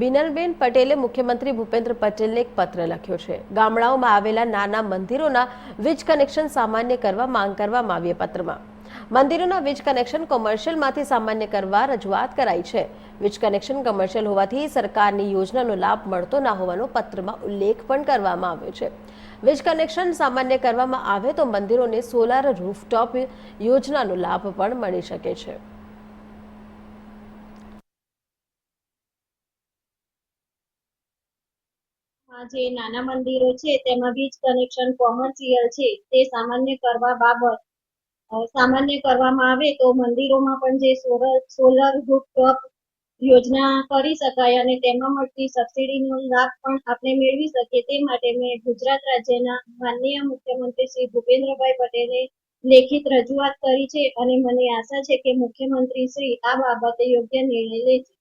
બિનલબેન પટેલે મુખ્યમંત્રી ભૂપેન્દ્ર પટેલને એક પત્ર લખ્યો છે. ગામડાઓમાં આવેલા નાના મંદિરોના વીજ કનેક્શન સામાન્ય કરવા માંગ કરવામાં આવી પત્રમાં. મંદિરોના વીજ કનેક્શન કોમર્શિયલમાંથી સામાન્ય કરવા રજૂઆત કરાઈ છે. વીજ કનેક્શન કોમર્શિયલ હોવાથી સરકારની યોજનાનો લાભ મળતો ના હોવાનો પત્રમાં ઉલ્લેખ પણ કરવામાં આવ્યો છે. વીજ કનેક્શન સામાન્ય કરવામાં આવે તો મંદિરોને સોલાર રૂફટોપ યોજનાનો લાભ પણ મળી શકે છે. જે નાના મંદિરો છે, તેમાં વીજ કનેક્શન કોમર્શિયલ છે, તે સામાન્ય કરવા બાબત સામાન્ય કરવામાં આવે તો મંદિરોમાં પણ જે સોલર રૂફટોપ યોજના કરી શકાય અને તેમાં મળતી સબસિડીનો લાભ પણ આપણે મેળવી શકીએ. તે માટે મેં ગુજરાત રાજ્યના માનનીય મુખ્યમંત્રી શ્રી ભૂપેન્દ્રભાઈ પટેલે લેખિત રજૂઆત કરી છે અને મને આશા છે કે મુખ્યમંત્રી શ્રી આ બાબતે યોગ્ય નિર્ણય લેશે.